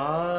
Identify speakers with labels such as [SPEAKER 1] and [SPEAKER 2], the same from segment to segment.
[SPEAKER 1] Ah.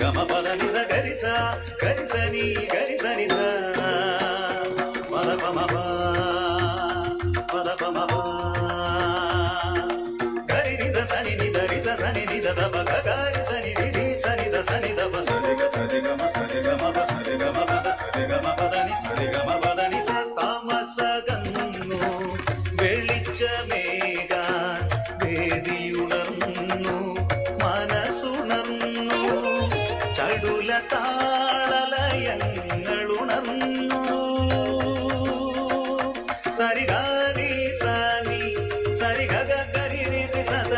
[SPEAKER 1] గమ పద నిజ గరిస గరిసని గరిసని పద పమ పద పమ గరి నిజ సని నిద రిజ సని నిద దమ గరి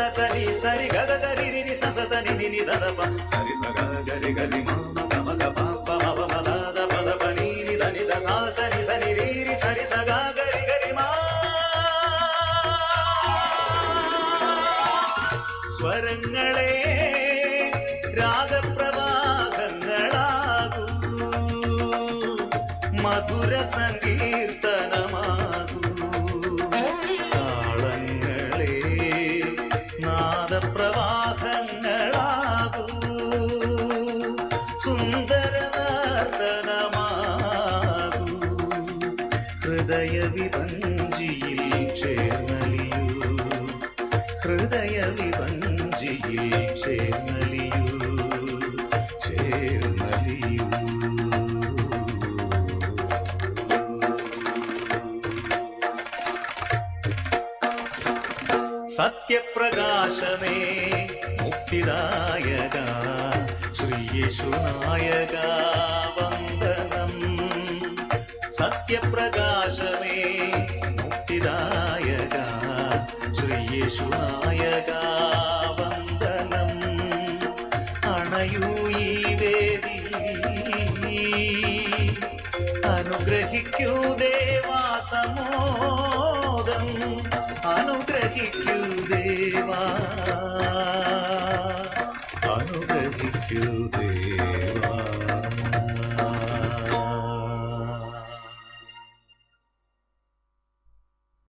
[SPEAKER 1] രി സ സ സനി സരി ഗഗ ഗരി രി രി സ സ സനി നി നി ധ ധ പ സരി സ ഗ ഗരി ഗരി മ മ ഗ മ ഗ പ പ മ പ മ ധ ധ പ ധ പ നി നി ധ നി ധ സ സനി സനി രി രി സരി സ ഗ ഗരി ഗരി മ സ്വരങ്ങളെ രാഗപ്രവാഹങ്ങളാകൂ മധുര നാദപ്രവാഹങ്ങളാകൂ സുന്ദര നർത്തനമാകൂ ഹൃദയ വിഭഞ്ചിയിൽ ചേർന്നലിയൂ. ഹൃദയ വിഭഞ്ചിയിൽ ചേർന്നലിയൂ. സത്യപ്രകാശമേ മുക്തിദായക ശ്രീയേശുനായക വന്ദനം. സത്യപ്രകാശമേ മുക്തിദായക ശ്രീയേശുനായക വന്ദനം. അണയൂ ഈ വേദി അനുഗ്രഹിക്കൂ മോദം അനുഗ്രഹിക്കൂ ദേവാ. അനുഗ്രഹിക്കൂ ദേവാ.